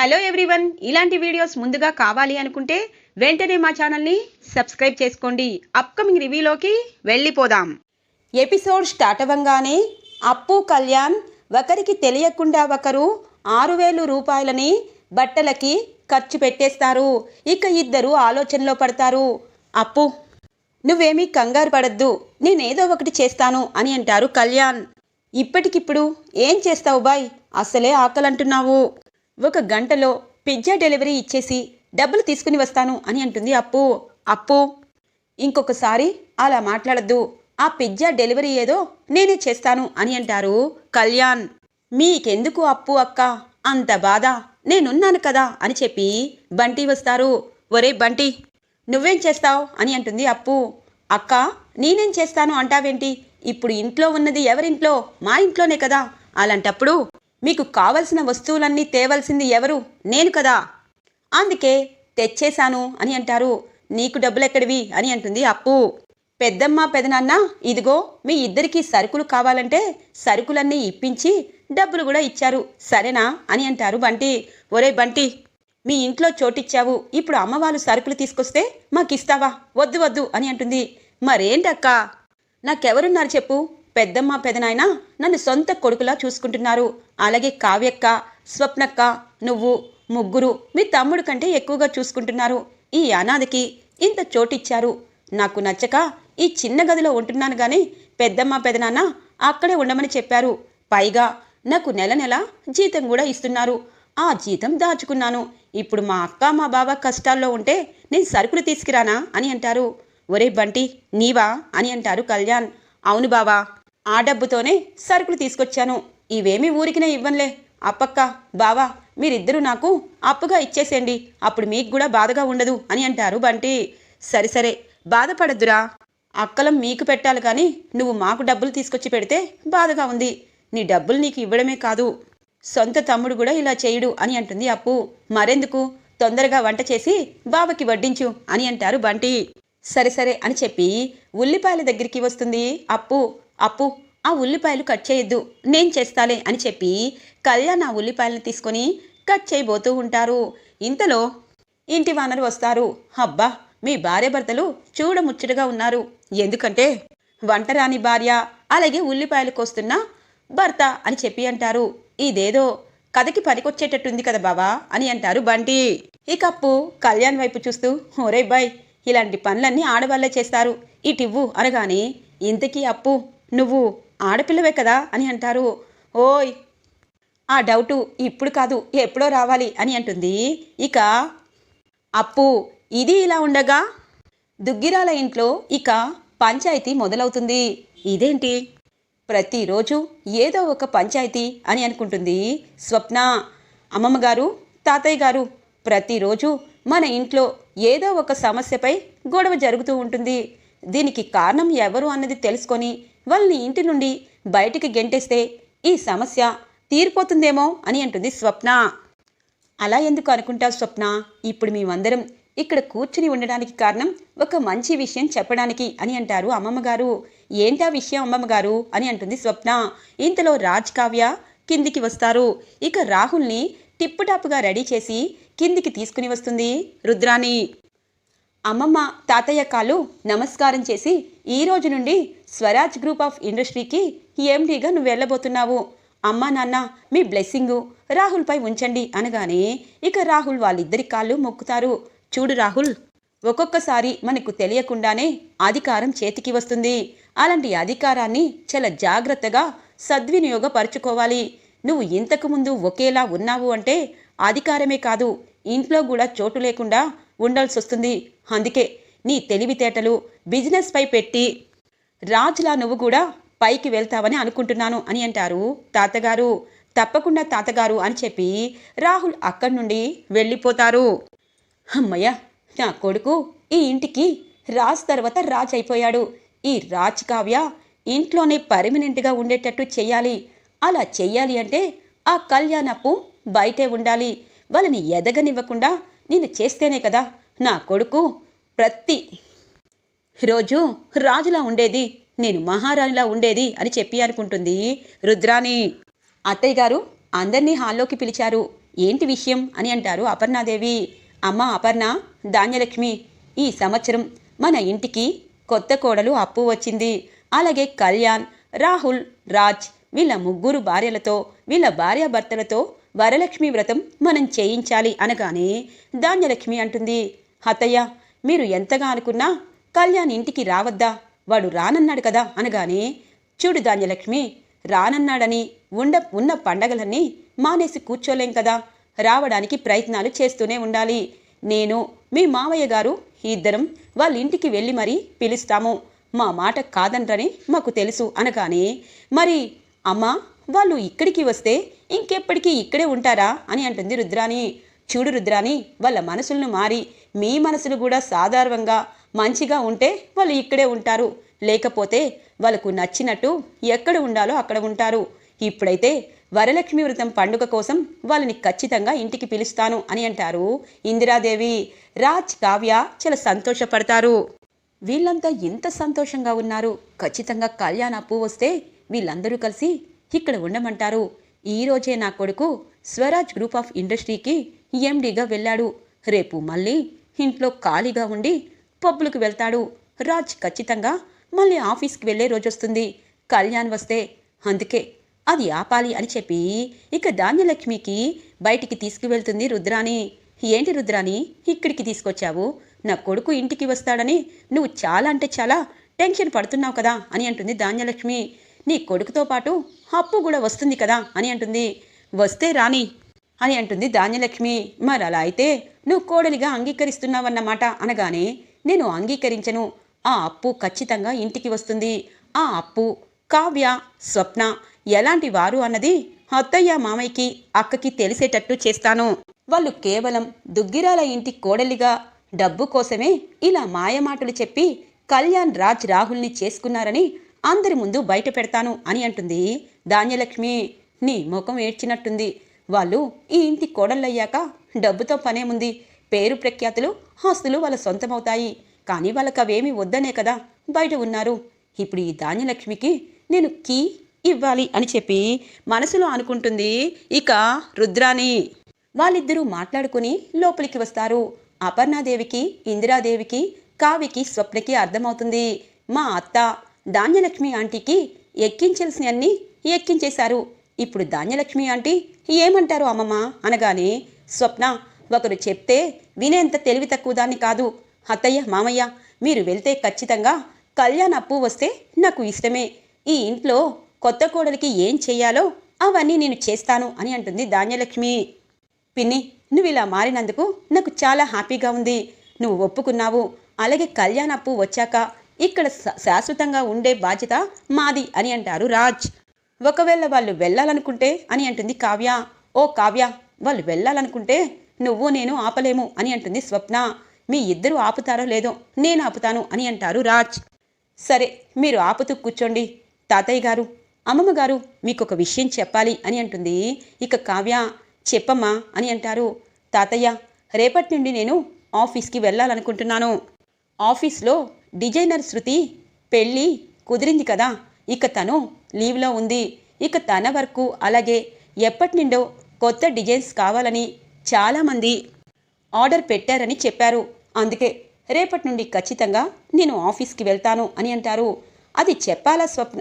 Hello everyone ఇలాంటి videos ముందుగా కావాలి అనుకుంటే వెంటనే మా ఛానల్ని సబ్స్క్రైబ్ చేసుకోండి. అప్కమింగ్ రివ్యూలోకి వెళ్ళిపోదాం. ఎపిసోడ్ స్టార్ట్ అవ్వంగానే అప్పు కళ్యాణ్ ఒకరికి తెలియకుండా ఒకరు ఆరు వేలు రూపాయలని బట్టలకి ఖర్చు పెట్టేస్తారు. ఇక ఇద్దరు ఆలోచనలో పడతారు. అప్పు నువ్వేమీ కంగారు పడద్దు. నేనేదో ఒకటి చేస్తాను అని అంటారు కళ్యాణ్. ఇప్పటికిప్పుడు ఏం చేస్తావు బాయ్? అసలే ఆకలంటున్నావు. ఒక గంటలో పిజ్జా డెలివరీ ఇచ్చేసి డబ్బులు తీసుకుని వస్తాను అని అంటుంది అప్పు. అప్పు ఇంకొకసారి అలా మాట్లాడద్దు. ఆ పిజ్జా డెలివరీ ఏదో నేనే చేస్తాను అని అంటారు కళ్యాణ్. మీకెందుకు అప్పు అక్క? అంత బాధ. నేనున్నాను కదా అని చెప్పి బంటి వస్తారు. ఒరే బంటి నువ్వేం చేస్తావు అని అంటుంది అప్పు. అక్క నేనేం చేస్తాను అంటావేంటి? ఇప్పుడు ఇంట్లో ఉన్నది ఎవరింట్లో? మా ఇంట్లోనే కదా. అలాంటప్పుడు మీకు కావలసిన వస్తువులన్నీ తేవలసింది ఎవరు? నేను కదా. అందుకే తెచ్చేశాను అని అంటారు. నీకు డబ్బులెక్కడివి? అని అంటుంది అప్పు. పెద్దమ్మ పెదనాన్న ఇదిగో మీ ఇద్దరికీ సరుకులు కావాలంటే సరుకులన్నీ ఇప్పించి డబ్బులు కూడా ఇచ్చారు. సరేనా? అని అంటారు బంటి. ఒరే బంటి మీ ఇంట్లో చోటిచ్చావు. ఇప్పుడు అమ్మవాళ్ళు సరుకులు తీసుకొస్తే మాకిస్తావా? వద్దు వద్దు అని అంటుంది. మరేంటక్క? నాకెవరున్నారు చెప్పు? పెద్దమ్మ పెదనాయన నన్ను సొంత కొడుకులా చూసుకుంటున్నారు. అలాగే కావ్యక్క స్వప్నక్క నువ్వు ముగ్గురు మీ తమ్ముడు కంటే ఎక్కువగా చూసుకుంటున్నారు. ఈ అనాథకి ఇంత చోటిచ్చారు. నాకు నచ్చక ఈ చిన్న గదిలో ఉంటున్నాను గాని పెద్దమ్మ పెదనాన్న అక్కడే ఉండమని చెప్పారు. పైగా నాకు నెల నెల జీతం కూడా ఇస్తున్నారు. ఆ జీతం దాచుకున్నాను. ఇప్పుడు మా అక్క మా బావ కష్టాల్లో ఉంటే నేను సరుకులు తీసుకురానా అని అంటారు. ఒరే బంటి నీవా అని అంటారు కళ్యాణ్. అవును బావా ఆ డబ్బుతోనే సరుకులు తీసుకొచ్చాను. ఇవేమీ ఊరికినే ఇవ్వనులే. అప్పక్క బావా మీరిద్దరూ నాకు అప్పుగా ఇచ్చేసేయండి. అప్పుడు మీకు కూడా బాధగా ఉండదు అని అంటారు బంటి. సరే సరే బాధపడద్దురా. అక్కలం మీకు పెట్టాలి కానీ నువ్వు మాకు డబ్బులు తీసుకొచ్చి పెడితే బాధగా ఉంది. నీ డబ్బులు నీకు ఇవ్వడమే కాదు. సొంత తమ్ముడు కూడా ఇలా చేయుడు అని అంటుంది అప్పు. మరెందుకు? తొందరగా వంట చేసి బావకి వడ్డించు అని అంటారు బంటి. సరే సరే అని చెప్పి ఉల్లిపాయల దగ్గరికి వస్తుంది అప్పు. అప్పు ఆ ఉల్లిపాయలు కట్ చేయొద్దు నేను చేస్తాలే అని చెప్పి కళ్యాణ్ ఆ ఉల్లిపాయలను తీసుకొని కట్ చేయబోతూ ఉంటారు. ఇంతలో ఇంటి వానరు వస్తారు. అబ్బా మీ భార్య భర్తలు చూడముచ్చటగా ఉన్నారు. ఎందుకంటే వంటరాని భార్య అలాగే ఉల్లిపాయలు కోస్తున్న భర్త అని చెప్పి అంటారు. ఇదేదో కథకి పనికొచ్చేటట్టుంది కదా బావా అని అంటారు బంటి. ఇక అప్పు కళ్యాణ్ వైపు చూస్తూ ఒరే బాయ్ ఇలాంటి పనులన్నీ ఆడవాళ్ళే చేస్తారు. ఇటివ్వు అనగానే ఇంతకీ అప్పు నువ్వు ఆడపిల్లవే కదా అని అంటారు. ఓయ్ ఆ డౌటు ఇప్పుడు కాదు ఎప్పుడో రావాలి అని అంటుంది. ఇక అప్పు ఇది ఇలా ఉండగా దుగ్గిరాల ఇంట్లో ఇక పంచాయతీ మొదలవుతుంది. ఇదేంటి? ప్రతిరోజు ఏదో ఒక పంచాయతీ అని అనుకుంటుంది స్వప్న. అమ్మమ్మ గారు తాతయ్య గారు ప్రతిరోజు మన ఇంట్లో ఏదో ఒక సమస్యపై గొడవ జరుగుతూ ఉంటుంది. దీనికి కారణం ఎవరు అన్నది తెలుసుకొని వాళ్ళని ఇంటి నుండి బయటికి గెంటేస్తే ఈ సమస్య తీరిపోతుందేమో అని అంటుంది స్వప్న. అలా ఎందుకు అనుకుంటావు స్వప్న? ఇప్పుడు మేమందరం ఇక్కడ కూర్చుని ఉండడానికి కారణం ఒక మంచి విషయం చెప్పడానికి అని అంటారు అమ్మమ్మ గారు ఏంటా విషయం అమ్మమ్మ గారు అని అంటుంది స్వప్న. ఇంతలో రాజ్ కావ్య కిందికి వస్తారు. ఇక రాహుల్ని టిప్పుటాపుగా రెడీ చేసి కిందికి తీసుకుని వస్తుంది రుద్రాని అమ్మమ్మ తాతయ్య కాలు నమస్కారం చేసి ఈ రోజు నుండి స్వరాజ్ గ్రూప్ ఆఫ్ ఇండస్ట్రీకి ఎండీగా నువ్వు వెళ్ళబోతున్నావు. అమ్మా నాన్న మీ బ్లెస్సింగు రాహుల్పై ఉంచండి అనగానే ఇక రాహుల్ వాళ్ళిద్దరి కాళ్ళు మొక్కుతారు. చూడు రాహుల్ ఒక్కొక్కసారి మనకు తెలియకుండానే అధికారం చేతికి వస్తుంది. అలాంటి అధికారాన్ని చాలా జాగ్రత్తగా సద్వినియోగపరుచుకోవాలి. నువ్వు ఇంతకుముందు ఒకేలా ఉన్నావు అంటే అధికారమే కాదు ఇంట్లో కూడా చోటు లేకుండా ఉండాల్సి వస్తుంది అందుకే నీ తెలివితేటలు బిజినెస్పై పెట్టి రాజులా నువ్వు కూడా పైకి వెళ్తావని అనుకుంటున్నాను అని అంటారు తాతగారు. తప్పకుండా తాతగారు అని చెప్పి రాహుల్ అక్కడి నుండి వెళ్ళిపోతారు. అమ్మయ్య నా కొడుకు ఈ ఇంటికి రాజ్ తర్వాత రాజ్ అయిపోయాడు. ఈ రాజ్ కావ్య ఇంట్లోనే పర్మనెంట్గా ఉండేటట్టు చెయ్యాలి అలా చెయ్యాలి అంటే ఆ కళ్యాణప్పు బయటే ఉండాలి. వాళ్ళని ఎదగనివ్వకుండా నేను చేస్తేనే కదా నా కొడుకు ప్రతి రోజు రాజులా ఉండేది నేను మహారాణిలా ఉండేది అని చెప్పి అనుకుంటుంది రుద్రాణి. అత్తయ్య గారు అందరినీ హాల్లోకి పిలిచారు. ఏంటి విషయం అని అంటారు అపర్ణాదేవి. అమ్మ అపర్ణ ధాన్యలక్ష్మి ఈ సంవత్సరం మన ఇంటికి కొత్త కోడలు అప్పు వచ్చింది. అలాగే కళ్యాణ్ రాహుల్ రాజ్ వీళ్ళ ముగ్గురు భార్యలతో వీళ్ళ భార్యాభర్తలతో వరలక్ష్మి వ్రతం మనం చేయించాలి అనగానే ధాన్యలక్ష్మి అంటుంది. అత్తయ్య మీరు ఎంతగా అనుకున్నా కళ్యాణ్ ఇంటికి రావద్దా? వాడు రానన్నాడు కదా అనగానే చూడు ధాన్యలక్ష్మి రానన్నాడని ఉండ ఉన్న పండగలన్నీ మానేసి కూర్చోలేం కదా? రావడానికి ప్రయత్నాలు చేస్తూనే ఉండాలి. నేను మీ మావయ్య గారు ఇద్దరం వాళ్ళ ఇంటికి వెళ్ళి మరీ పిలుస్తాము. మా మాట కాదనరని మాకు తెలుసు అనగానే మరి అమ్మా వాళ్ళు ఇక్కడికి వస్తే ఇంకెప్పటికీ ఇక్కడే ఉంటారా అని అంటుంది రుద్రాని చూడు రుద్రాని వాళ్ళ మనసులను మారి మీ మనసులు కూడా సాధారణంగా మంచిగా ఉంటే వాళ్ళు ఇక్కడే ఉంటారు. లేకపోతే వాళ్ళకు నచ్చినట్టు ఎక్కడ ఉండాలో అక్కడ ఉంటారు. ఇప్పుడైతే వరలక్ష్మి వ్రతం పండుగ కోసం వాళ్ళని ఖచ్చితంగా ఇంటికి పిలుస్తాను అని అంటారు ఇందిరాదేవి. రాజ్ కావ్య చాలా సంతోషపడతారు. వీళ్ళంతా ఎంత సంతోషంగా ఉన్నారు. ఖచ్చితంగా కళ్యాణ అప్పు వస్తే వీళ్ళందరూ కలిసి ఇక్కడ ఉండమంటారు. ఈ రోజే నా కొడుకు స్వరాజ్ గ్రూప్ ఆఫ్ ఇండస్ట్రీకి ఎండీగా వెళ్ళాడు. రేపు మళ్ళీ ఇంట్లో ఖాళీగా ఉండి పబ్బులకు వెళ్తాడు. రాజ్ ఖచ్చితంగా మళ్ళీ ఆఫీస్కి వెళ్ళే రోజు వస్తుంది కళ్యాణ్ వస్తే అందుకే అది ఆపాలి అని చెప్పి ఇక ధాన్యలక్ష్మికి బయటికి తీసుకువెళ్తుంది రుద్రాని ఏంటి రుద్రాని ఇక్కడికి తీసుకొచ్చావు? నా కొడుకు ఇంటికి వస్తాడని నువ్వు చాలా అంటే చాలా టెన్షన్ పడుతున్నావు కదా అని అంటుంది ధాన్యలక్ష్మి. నీ కొడుకుతో పాటు అప్పు కూడా వస్తుంది కదా అని అంటుంది. వస్తే రాని అని అంటుంది ధాన్యలక్ష్మి. మరి అలా అయితే నువ్వు కోడలిగా అంగీకరిస్తున్నావన్నమాట అనగానే నేను అంగీకరించను. ఆ అప్పు ఖచ్చితంగా ఇంటికి వస్తుంది. ఆ అప్పు కావ్య స్వప్న ఎలాంటి వారు అన్నది అత్తయ్య మామయ్యకి అక్కకి తెలిసేటట్టు చేస్తాను. వాళ్ళు కేవలం దుగ్గిరాల ఇంటి కోడలిగా డబ్బు కోసమే ఇలా మాయమాటలు చెప్పి కళ్యాణ్ రాజ్ రాహుల్ని చేసుకున్నారని అందరి ముందు బయట పెడతాను అని అంటుంది ధాన్యలక్ష్మి. నీ ముఖం ఏడ్చినట్టుంది. వాళ్ళు ఈ ఇంటి కోడళ్ళయ్యాక డబ్బుతో పనేముంది? పేరు ప్రఖ్యాతులు ఆస్తులు వాళ్ళ సొంతమవుతాయి. కానీ వాళ్ళకి అవేమీ వద్దనే కదా బయట ఉన్నారు. ఇప్పుడు ఈ ధాన్యలక్ష్మికి నేను కీ ఇవ్వాలి అని చెప్పి మనసులో అనుకుంటుంది ఇక రుద్రాని వాళ్ళిద్దరూ మాట్లాడుకుని లోపలికి వస్తారు. అపర్ణాదేవికి ఇందిరాదేవికి కావికి స్వప్నకి అర్థమవుతుంది. మా అత్త ధాన్యలక్ష్మి ఆంటీకి ఎక్కించాల్సినవన్నీ ఎక్కించేశారు. ఇప్పుడు ధాన్యలక్ష్మి ఆంటీ ఏమంటారు అమ్మమ్మ? అనగానే స్వప్న ఒకరు చెప్తే వినేంత తెలివి తక్కువ దాన్ని కాదు. అత్తయ్య మామయ్య మీరు వెళ్తే ఖచ్చితంగా కళ్యాణ్ అప్పు వస్తే నాకు ఇష్టమే. ఈ ఇంట్లో కొత్త కోడలికి ఏం చెయ్యాలో అవన్నీ నేను చేస్తాను అని అంటుంది ధాన్యలక్ష్మి. పిన్ని నువ్వు ఇలా మారినందుకు నాకు చాలా హ్యాపీగా ఉంది. నువ్వు ఒప్పుకున్నావు. అలాగే కళ్యాణ్ అప్పు వచ్చాక ఇక్కడ శా- శాశ్వతంగా ఉండే బాధ్యత మాది అని అంటారు రాజ్. ఒకవేళ వాళ్ళు వెళ్ళాలనుకుంటే అని అంటుంది కావ్య. ఓ కావ్య వాళ్ళు వెళ్ళాలనుకుంటే నువ్వు నేను ఆపలేము అని అంటుంది స్వప్న. మీ ఇద్దరు ఆపుతారో లేదో నేను ఆపుతాను అని అంటారు రాజ్. సరే మీరు ఆపుతూ కూర్చోండి. తాతయ్య గారు అమ్మమ్మ గారు మీకు ఒక విషయం చెప్పాలి అని అంటుంది. ఇక కావ్య చెప్పమ్మా అని అంటారు. తాతయ్య రేపటి నుండి నేను ఆఫీస్కి వెళ్ళాలనుకుంటున్నాను. ఆఫీస్లో డిజైనర్ శృతి పెళ్ళి కుదిరింది కదా ఇక తను లీవ్లో ఉంది. ఇక తన వరకు అలాగే ఎప్పటి నుండో కొత్త డిజైన్స్ కావాలని చాలామంది ఆర్డర్ పెట్టారని చెప్పారు. అందుకే రేపటి నుండి ఖచ్చితంగా నేను ఆఫీస్కి వెళ్తాను అని అంటారు. అది చెప్పాలా స్వప్న?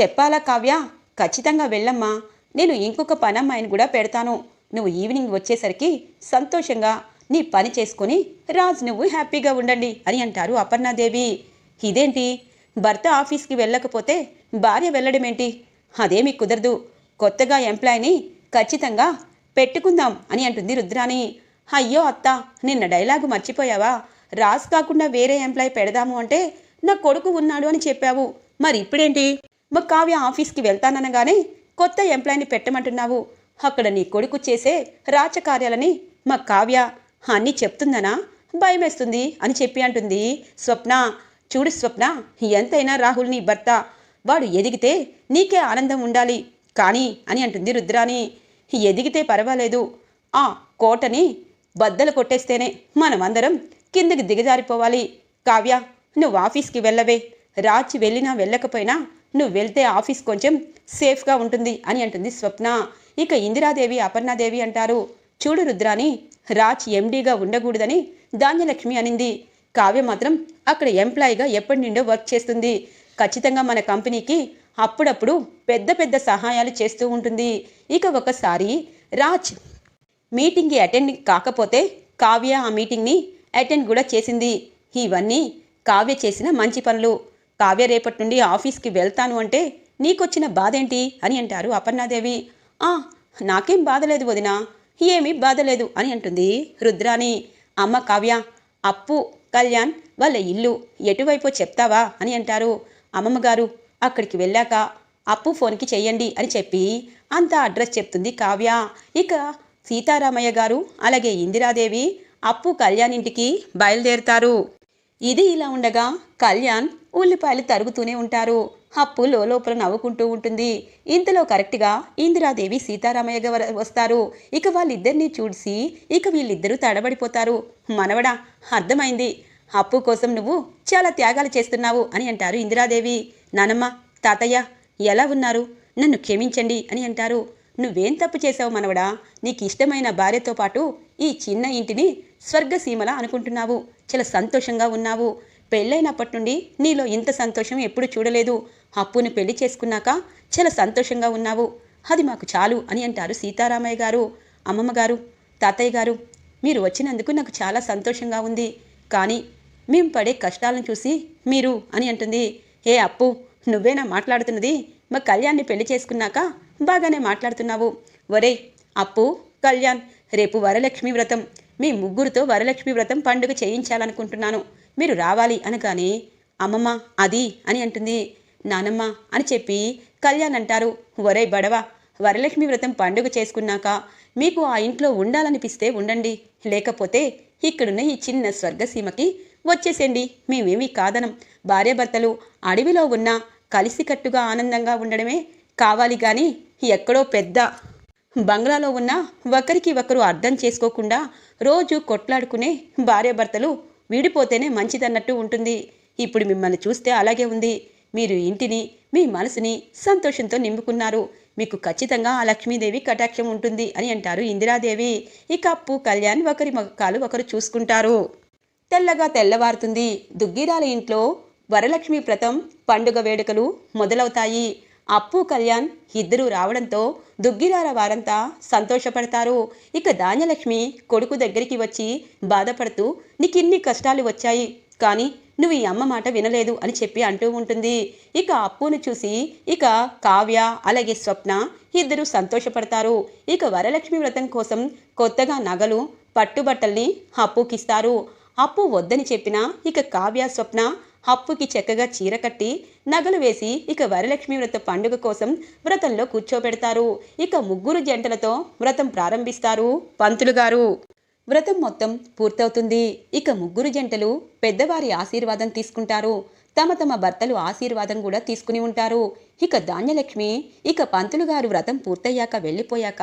చెప్పాలా కావ్య? ఖచ్చితంగా వెళ్ళమ్మా. నేను ఇంకొక పనమ్మాయిని కూడా పెడతాను. నువ్వు ఈవినింగ్ వచ్చేసరికి సంతోషంగా నీ పని చేసుకొని రాజు నువ్వు హ్యాపీగా ఉండండి అని అంటారు అపర్ణాదేవి. ఇదేంటి? భర్త ఆఫీస్కి వెళ్ళకపోతే భార్య వెళ్ళడమేంటి? అదేమీ కుదరదు. కొత్తగా ఎంప్లాయీని ఖచ్చితంగా పెట్టుకుందాం అని అంటుంది రుద్రాని అయ్యో అత్త నిన్న డైలాగు మర్చిపోయావా? రాజు కాకుండా వేరే ఎంప్లాయ్ పెడదాము అంటే నా కొడుకు ఉన్నాడు అని చెప్పావు. మరి ఇప్పుడేంటి? మా కావ్య ఆఫీస్కి వెళ్తాననగానే కొత్త ఎంప్లాయ్ని పెట్టమంటున్నావు. అక్కడ నీ కొడుకు చేసే రాచకార్యాలని మా కావ్య అన్నీ చెప్తుందనా? భయమేస్తుంది అని చెప్పి అంటుంది. స్వప్న చూడు స్వప్న ఎంతైనా రాహుల్ నీ భర్త. వాడు ఎదిగితే నీకే ఆనందం ఉండాలి. కానీ అని అంటుంది రుద్రాని ఎదిగితే పర్వాలేదు. ఆ కోటని బద్దలు కొట్టేస్తేనే మనమందరం కిందకి దిగజారిపోవాలి. కావ్య నువ్వు ఆఫీస్కి వెళ్ళవే. రాచి వెళ్ళినా వెళ్ళకపోయినా నువ్వు వెళ్తే ఆఫీస్ కొంచెం సేఫ్గా ఉంటుంది అని అంటుంది స్వప్న. ఇక ఇందిరాదేవి అపర్ణాదేవి అంటారు. చూడు రుద్రాని రాజ్ ఎండీగా ఉండకూడదని ధాన్యలక్ష్మి అనింది. కావ్య మాత్రం అక్కడ ఎంప్లాయీగా ఎప్పటి నుండో వర్క్ చేస్తుంది. ఖచ్చితంగా మన కంపెనీకి అప్పుడప్పుడు పెద్ద పెద్ద సహాయాలు చేస్తూ ఉంటుంది. ఇక ఒకసారి రాజ్ మీటింగ్కి అటెండ్ కాకపోతే కావ్య ఆ మీటింగ్ని అటెండ్ కూడా చేసింది. ఇవన్నీ కావ్య చేసిన మంచి పనులు. కావ్య రేపటి నుండి ఆఫీస్కి వెళ్తాను అంటే నీకొచ్చిన బాధేంటి అని అంటారు అపర్ణాదేవి. ఆ నాకేం బాధ లేదు వదినా. ఏమీ బాధ లేదు అని అంటుంది రుద్రాని అమ్మ కావ్య అప్పు కళ్యాణ్ వాళ్ళ ఇల్లు ఎటువైపో చెప్తావా అని అంటారు అమ్మమ్మగారు. అక్కడికి వెళ్ళాక అప్పు ఫోన్కి చెయ్యండి అని చెప్పి అంత అడ్రస్ చెప్తుంది కావ్య. ఇక సీతారామయ్య గారు అలాగే ఇందిరాదేవి అప్పు కళ్యాణ్ ఇంటికి బయలుదేరుతారు. ఇది ఇలా ఉండగా కళ్యాణ్ ఉల్లిపాయలు తరుగుతూనే ఉంటారు. అప్పు లోపల నవ్వుకుంటూ ఉంటుంది. ఇంతలో కరెక్ట్గా ఇందిరాదేవి సీతారామయ్య గారు వస్తారు. ఇక వాళ్ళిద్దరినీ చూసి ఇక వీళ్ళిద్దరూ తడబడిపోతారు. మనవడా అర్థమైంది. అప్పు కోసం నువ్వు చాలా త్యాగాలు చేస్తున్నావు అని అంటారు ఇందిరాదేవి. నానమ్మ తాతయ్య ఎలా ఉన్నారు? నన్ను క్షమించండి అని అంటారు. నువ్వేం తప్పు చేసావు మనవడా? నీకు ఇష్టమైన భార్యతో పాటు ఈ చిన్న ఇంటిని స్వర్గసీమలా అనుకుంటున్నావు. చాలా సంతోషంగా ఉన్నావు. పెళ్ళైనప్పటి నుండి నీలో ఇంత సంతోషం ఎప్పుడు చూడలేదు. అప్పుని పెళ్ళి చేసుకున్నాక చాలా సంతోషంగా ఉన్నావు. అది మాకు చాలు అని అంటారు సీతారామయ్య గారు. అమ్మమ్మ గారు తాతయ్య గారు మీరు వచ్చినందుకు నాకు చాలా సంతోషంగా ఉంది. కానీ మేము పడే కష్టాలను చూసి మీరు అని అంటుంది. ఏ అప్పు నువ్వేనా మాట్లాడుతున్నది. మా కళ్యాణ్ని పెళ్ళి చేసుకున్నాక బాగానే మాట్లాడుతున్నావు. ఒరే అప్పు కళ్యాణ్ రేపు వరలక్ష్మి వ్రతం. మీ ముగ్గురితో వరలక్ష్మి వ్రతం పండుగ చేయించాలనుకుంటున్నాను. మీరు రావాలి అనగానే అమ్మమ్మ అది అని అంటుంది. నానమ్మ అని చెప్పి కళ్యాణ్ అంటారు. ఒరే బడవ వరలక్ష్మి వ్రతం పండుగ చేసుకున్నాక మీకు ఆ ఇంట్లో ఉండాలనిపిస్తే ఉండండి. లేకపోతే ఇక్కడున్న ఈ చిన్న స్వర్గసీమకి వచ్చేసేయండి మేమేమీ కాదనం. భార్యాభర్తలు అడవిలో ఉన్న కలిసికట్టుగా ఆనందంగా ఉండడమే కావాలి కానీ ఎక్కడో పెద్ద బంగ్లాలో ఉన్న ఒకరికి ఒకరు అర్థం చేసుకోకుండా రోజు కొట్లాడుకునే భార్యాభర్తలు విడిపోతేనే మంచిదన్నట్టు ఉంటుంది. ఇప్పుడు మిమ్మల్ని చూస్తే అలాగే ఉంది. మీరు ఇంటిని మీ మనసుని సంతోషంతో నింపుకున్నారు. మీకు ఖచ్చితంగా ఆ లక్ష్మీదేవి కటాక్షం ఉంటుంది అని అంటారు ఇందిరాదేవి. ఇక అప్పు కళ్యాణ్ ఒకరి మొక్కలు ఒకరు చూసుకుంటారు. తెల్లగా తెల్లవారుతుంది. దుగ్గిరాల ఇంట్లో వరలక్ష్మి వ్రతం పండుగ వేడుకలు మొదలవుతాయి. అప్పు కళ్యాణ్ ఇద్దరూ రావడంతో దుగ్గిరాల వారంతా సంతోషపడతారు. ఇక ధాన్యలక్ష్మి కొడుకు దగ్గరికి వచ్చి బాధపడుతూ నీకిన్ని కష్టాలు వచ్చాయి కానీ నువ్వు ఈ అమ్మ మాట వినలేదు అని చెప్పి అంటూ ఉంటుంది. ఇక అప్పును చూసి ఇక కావ్య అలాగే స్వప్న ఇద్దరు సంతోషపడతారు. ఇక వరలక్ష్మి వ్రతం కోసం కొత్తగా నగలు పట్టుబట్టల్ని అప్పుకిస్తారు. అప్పు వద్దని చెప్పినా ఇక కావ్య స్వప్న అప్పుకి చక్కగా చీర కట్టి నగలు వేసి ఇక వరలక్ష్మి వ్రత పండుగ కోసం వ్రతంలో కూర్చోబెడతారు. ఇక ముగ్గురు జంటలతో వ్రతం ప్రారంభిస్తారు పంతులు గారు. వ్రతం మొత్తం పూర్తవుతుంది. ఇక ముగ్గురు జంటలు పెద్దవారి ఆశీర్వాదం తీసుకుంటారు. తమ తమ భర్తలు ఆశీర్వాదం కూడా తీసుకుని ఉంటారు. ఇక ధాన్యలక్ష్మి ఇక పంతులు గారు వ్రతం పూర్తయ్యాక వెళ్ళిపోయాక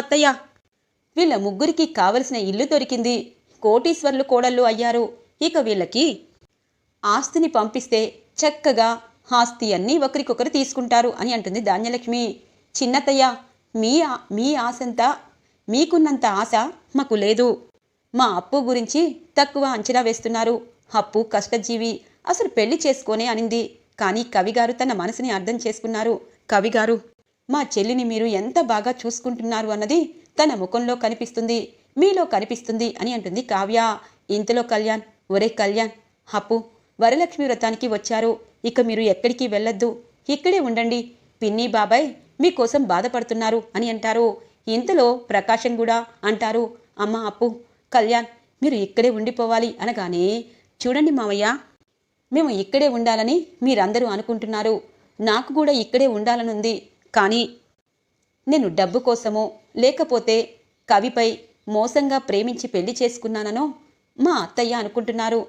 అత్తయ్య వీళ్ళ ముగ్గురికి కావలసిన ఇల్లు దొరికింది. కోటీశ్వర్లు కోడళ్ళు అయ్యారు. ఇక వీళ్ళకి ఆస్తిని పంపిస్తే చక్కగా ఆస్తి అన్నీ ఒకరికొకరు తీసుకుంటారు అని అంటుంది ధాన్యలక్ష్మి. చిన్నతయ్య మీ మీ ఆశంతా మీకున్నంత ఆశ మాకు లేదు. మా అప్పు గురించి తక్కువ అంచనా వేస్తున్నారు. అప్పు కష్టజీవి అసలు పెళ్ళి చేసుకోనే అనింది. కానీ కవిగారు తన మనసుని అర్థం చేసుకున్నారు. కవిగారు మా చెల్లిని మీరు ఎంత బాగా చూసుకుంటున్నారు అన్నది తన ముఖంలో కనిపిస్తుంది. మీలో కనిపిస్తుంది అని అంటుంది కావ్య. ఇంతలో కళ్యాణ్ ఒరే కళ్యాణ్ అప్పు వరలక్ష్మి వ్రతానికి వచ్చారు. ఇక మీరు ఎక్కడికి వెళ్ళొద్దు. ఇక్కడే ఉండండి. పిన్ని బాబాయ్ మీకోసం బాధపడుతున్నారు అని అంటారు. ఇంతలో ప్రకాశం కూడా అంటారు అమ్మ అప్పు కళ్యాణ్ మీరు ఇక్కడే ఉండిపోవాలి అనగానే చూడండి మావయ్య మేము ఇక్కడే ఉండాలని మీరందరూ అనుకుంటున్నారు. నాకు కూడా ఇక్కడే ఉండాలనుంది. కానీ నేను డబ్బు కోసమో లేకపోతే కవిపై మోసంగా ప్రేమించి పెళ్ళి చేసుకున్నాననో మా అత్తయ్య అనుకుంటున్నారు.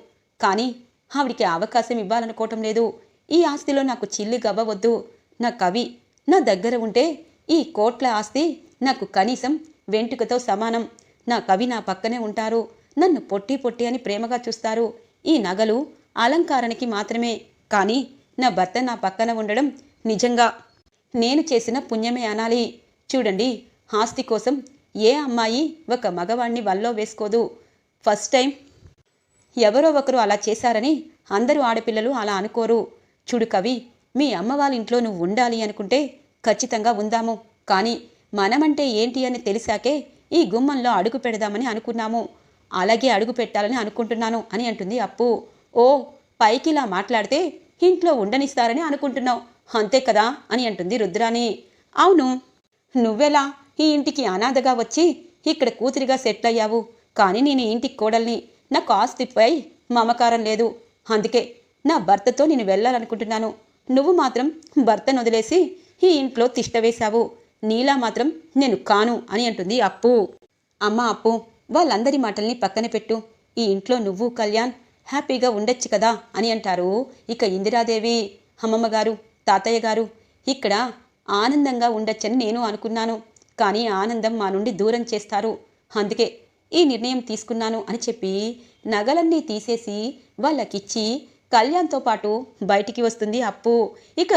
కానీ ఆవిడికి అవకాశం ఇవ్వాలనుకోవటం లేదు. ఈ ఆస్తిలో నాకు చిల్లి గవ్వవద్దు. నా కవి నా దగ్గర ఉంటే ఈ కోట్ల ఆస్తి నాకు కనీసం వెంటుకతో సమానం. నా కవి నా పక్కనే ఉంటారు. నన్ను పొట్టి పొట్టి అని ప్రేమగా చూస్తారు. ఈ నగలు అలంకారానికి మాత్రమే. కానీ నా భర్త నా పక్కన ఉండడం నిజంగా నేను చేసిన పుణ్యమే అనాలి. చూడండి ఆస్తి కోసం ఏ అమ్మాయి ఒక మగవాణ్ణి వల్లో వేసుకోదు? First time. ఎవరో ఒకరు అలా చేశారని అందరూ ఆడపిల్లలు అలా అనుకోరు. చూడు కవి మీ అమ్మ వాళ్ళ ఇంట్లో నువ్వు ఉండాలి అనుకుంటే ఖచ్చితంగా ఉందాము. కానీ మనమంటే ఏంటి అని తెలిసాకే ఈ గుమ్మంలో అడుగు పెడదామని అనుకున్నాము. అలాగే అడుగు పెట్టాలని అనుకుంటున్నాను అని అంటుంది అప్పు. ఓ పైకి ఇలా మాట్లాడితే ఇంట్లో ఉండనిస్తారని అనుకుంటున్నావు. అంతే కదా అని అంటుంది రుద్రాని అవును. నువ్వెలా? ఈ ఇంటికి అనాథగా వచ్చి ఇక్కడ కూతురిగా సెటిల్ అయ్యావు కానీ నేను ఇంటికి కోడల్ని నాకు ఆస్తిపై మమకారం లేదు. అందుకే నా భర్తతో నేను వెళ్ళాలనుకుంటున్నాను. నువ్వు మాత్రం భర్తను వదిలేసి ఈ ఇంట్లో తిష్టవేశావు నీలా మాత్రం నేను కాను అని అంటుంది అప్పు. అమ్మ అప్పు వాళ్ళందరి మాటల్ని పక్కన పెట్టు. ఈ ఇంట్లో నువ్వు కళ్యాణ్ హ్యాపీగా ఉండొచ్చు కదా అని అంటారు ఇక ఇందిరాదేవి. అమ్మమ్మ గారు తాతయ్య గారు ఇక్కడ ఆనందంగా ఉండొచ్చని నేను అనుకున్నాను. కానీ ఆనందం మా నుండి దూరం చేస్తారు. అందుకే ఈ నిర్ణయం తీసుకున్నాను అని చెప్పి నగలన్నీ తీసేసి వాళ్ళకిచ్చి కళ్యాణ్తో పాటు బయటికి వస్తుంది అప్పు. ఇక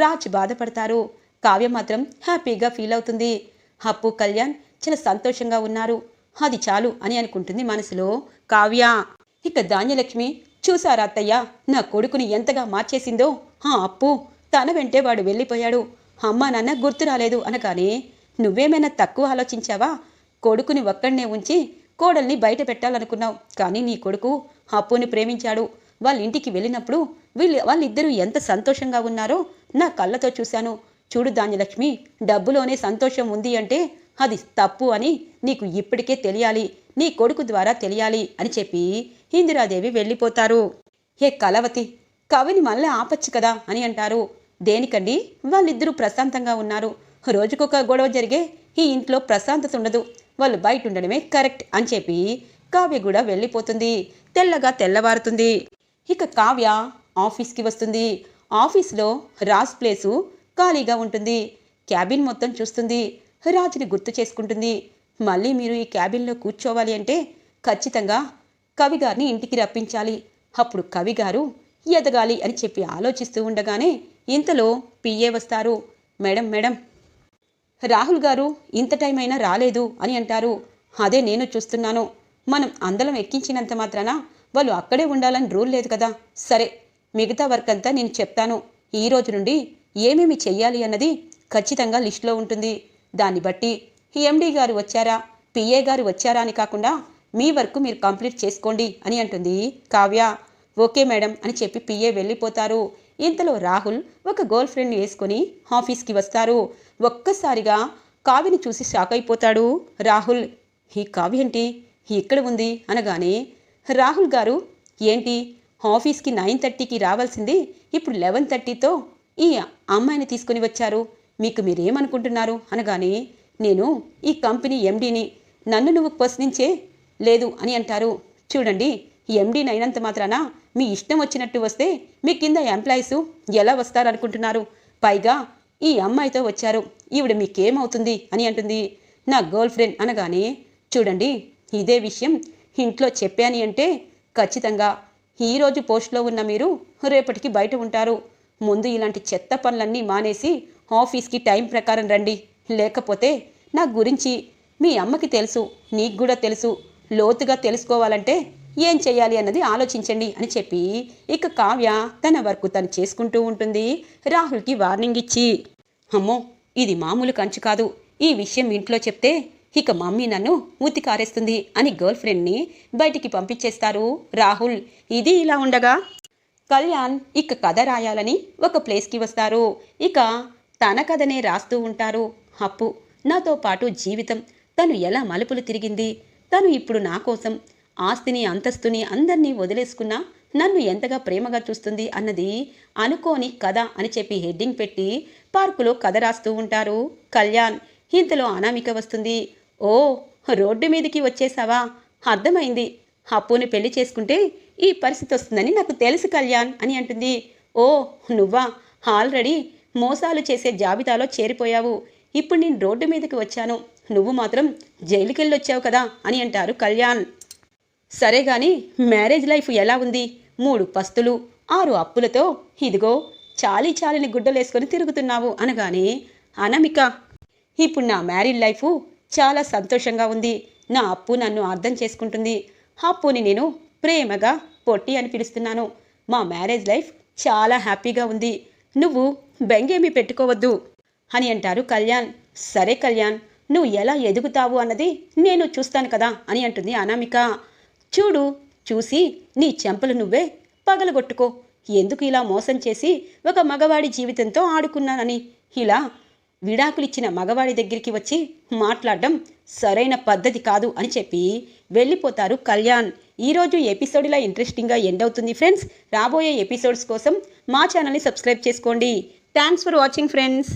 రాజ్ బాధపడతారు. కావ్య మాత్రం హ్యాపీగా ఫీల్ అవుతుంది. అప్పు కళ్యాణ్ చాలా సంతోషంగా ఉన్నారు. అది చాలు అని అనుకుంటుంది మనసులో కావ్య. ఇక ధాన్యలక్ష్మి చూసారా అత్తయ్య నా కొడుకుని ఎంతగా మార్చేసిందో? ఆ అప్పు తన వెంటే వాడు వెళ్ళిపోయాడు. అమ్మా నాన్న గుర్తు రాలేదు అనగానే నువ్వేమైనా తక్కువ ఆలోచించావా? కొడుకుని ఒక్కడనే ఉంచి కోడల్ని బయట పెట్టాలనుకున్నావు. కానీ నీ కొడుకు అప్పుని ప్రేమించాడు. వాళ్ళ ఇంటికి వెళ్ళినప్పుడు వీళ్ళు వాళ్ళిద్దరూ ఎంత సంతోషంగా ఉన్నారో నా కళ్ళతో చూశాను. చూడు ధాన్యలక్ష్మి డబ్బులోనే సంతోషం ఉంది అంటే అది తప్పు అని నీకు ఇప్పటికే తెలియాలి. నీ కొడుకు ద్వారా తెలియాలి అని చెప్పి ఇందిరాదేవి వెళ్ళిపోతారు. ఏ కలవతి కవిని మళ్ళీ ఆపచ్చు కదా అని అంటారు. దేనికండి? వాళ్ళిద్దరూ ప్రశాంతంగా ఉన్నారు. రోజుకొక గొడవ జరిగే ఈ ఇంట్లో ప్రశాంతత ఉండదు. వాళ్ళు బయట ఉండడమే కరెక్ట్ అని చెప్పి కావ్య కూడా వెళ్ళిపోతుంది. తెల్లగా తెల్లవారుతుంది. ఇక కావ్య ఆఫీస్కి వస్తుంది. ఆఫీస్లో రాజ్ ప్లేసు ఖాళీగా ఉంటుంది. క్యాబిన్ మొత్తం చూస్తుంది. రాజుని గుర్తు చేసుకుంటుంది. మళ్ళీ మీరు ఈ క్యాబిన్లో కూర్చోవాలి అంటే ఖచ్చితంగా కవిగారిని ఇంటికి రప్పించాలి. అప్పుడు కవిగారు ఎదగాలి అని చెప్పి ఆలోచిస్తూ ఉండగానే ఇంతలో పిఏ వస్తారు. మేడం మేడం రాహుల్ గారు ఇంత టైం అయినా రాలేదు అని అంటారు. అదే నేను చూస్తున్నాను. మనం అందలం ఎక్కించినంత మాత్రాన వాళ్ళు అక్కడే ఉండాలని రూల్ లేదు కదా. సరే మిగతా వర్క్ అంతా నేను చెప్తాను. ఈ రోజు నుండి ఏమేమి చెయ్యాలి అన్నది ఖచ్చితంగా లిస్టులో ఉంటుంది. దాన్ని బట్టి ఎండీ గారు వచ్చారా పిఏ గారు వచ్చారా అని కాకుండా మీ వర్క్ మీరు కంప్లీట్ చేసుకోండి అని అంటుంది కావ్య. ఓకే మేడం అని చెప్పి పిఏ వెళ్ళిపోతారు. ఇంతలో రాహుల్ ఒక గర్ల్ ఫ్రెండ్ని వేసుకొని ఆఫీస్కి వస్తారు. ఒక్కసారిగా కావ్యని చూసి షాక్ అయిపోతాడు. రాహుల్ ఈ కావ్య ఏంటి? ఇక్కడ ఉంది? అనగానే రాహుల్ గారు ఏంటి? ఆఫీస్కి నైన్ థర్టీకి రావాల్సింది ఇప్పుడు లెవెన్ థర్టీతో ఈ అమ్మాయిని తీసుకుని వచ్చారు. మీకు మీరేమనుకుంటున్నారు? అనగానే నేను ఈ కంపెనీ ఎండీని నన్ను నువ్వు ప్రశ్నించే లేదు అని అంటారు. చూడండి ఎండీని అయినంత మాత్రాన మీ ఇష్టం వచ్చినట్టు వస్తే మీ కింద ఎంప్లాయీస్ ఎలా వస్తారనుకుంటున్నారు? పైగా ఈ అమ్మాయితో వచ్చారు. ఈవిడ మీకేమవుతుంది? అని అంటుంది. నా గర్ల్ ఫ్రెండ్ అనగానే చూడండి ఇదే విషయం ఇంట్లో చెప్పాని అంటే ఖచ్చితంగా. ఈరోజు పోస్ట్లో ఉన్న మీరు రేపటికి బయట ఉంటారు. ముందు ఇలాంటి చెత్త పనులన్నీ మానేసి ఆఫీస్కి టైం ప్రకారం రండి. లేకపోతే నా గురించి మీ అమ్మకి తెలుసు నీకు కూడా తెలుసు. లోతుగా తెలుసుకోవాలంటే ఏం చేయాలి అన్నది ఆలోచించండి అని చెప్పి ఇక కావ్య తన వర్క్ తను చేసుకుంటూ ఉంటుంది. రాహుల్కి వార్నింగ్ ఇచ్చి అమ్మో ఇది మామూలు కంచు కాదు. ఈ విషయం ఇంట్లో చెప్తే ఇక మమ్మీ నన్ను ఉత్తి కారేస్తుంది అని గర్ల్ ఫ్రెండ్ని బయటికి పంపించేస్తారు రాహుల్. ఇది ఇలా ఉండగా? కళ్యాణ్ ఇక కథ రాయాలని ఒక ప్లేస్కి వస్తారు. ఇక తన కథనే రాస్తూ ఉంటారు. అప్పు నాతో పాటు జీవితం. తను ఎలా మలుపులు తిరిగింది? తను ఇప్పుడు నా కోసం ఆస్తిని అంతస్తుని అందరినీ వదిలేసుకున్నా నన్ను ఎంతగా ప్రేమగా చూస్తుంది అన్నది అనుకోని కథ అని చెప్పి హెడ్డింగ్ పెట్టి పార్కులో కథ రాస్తూ ఉంటారు. కళ్యాణ్ ఇంతలో అనామిక వస్తుంది. ఓ రోడ్డు మీదకి వచ్చేసావా? అర్థమైంది. అప్పుని పెళ్ళి చేసుకుంటే ఈ పరిస్థితి వస్తుందని నాకు తెలుసు కళ్యాణ్ అని అంటుంది. ఓ నువ్వా? ఆల్రెడీ మోసాలు చేసే జాబితాలో చేరిపోయావు. ఇప్పుడు నేను రోడ్డు మీదకి వచ్చాను. నువ్వు మాత్రం జైలుకెళ్ళొచ్చావు కదా అని అంటారు కళ్యాణ్. సరే గాని మ్యారేజ్ లైఫ్ ఎలా ఉంది? మూడు పస్తులు ఆరు అప్పులతో ఇదిగో చాలీ చాలిని గుడ్డలేసుకొని తిరుగుతున్నావు అనగానే అనమిక ఇప్పుడు నా మ్యారీడ్ లైఫ్ చాలా సంతోషంగా ఉంది. నా అప్పు నన్ను అర్థం చేసుకుంటుంది. అప్పుని నేను ప్రేమగా పొట్టి అని పిలుస్తున్నాను. మా మ్యారేజ్ లైఫ్ చాలా హ్యాపీగా ఉంది. నువ్వు బెంగేమీ పెట్టుకోవద్దు అని అంటారు కళ్యాణ్. సరే కళ్యాణ్ నువ్వు ఎలా ఎదుగుతావు అన్నది నేను చూస్తాను కదా అని అంటుంది అనామిక. చూడు చూసి నీ చెంపలు నువ్వే పగలగొట్టుకో. ఎందుకు ఇలా మోసం చేసి ఒక మగవాడి జీవితంతో ఆడుకున్నానని? ఇలా విడాకులిచ్చిన మగవాడి దగ్గరికి వచ్చి మాట్లాడడం సరైన పద్ధతి కాదు అని చెప్పి వెళ్ళిపోతారు కళ్యాణ్. ఈరోజు ఎపిసోడ్ ఇలా ఇంట్రెస్టింగ్గా ఎండ్ అవుతుంది ఫ్రెండ్స్. రాబోయే ఎపిసోడ్స్ కోసం మా ఛానల్ని సబ్స్క్రైబ్ చేసుకోండి. Thanks for watching friends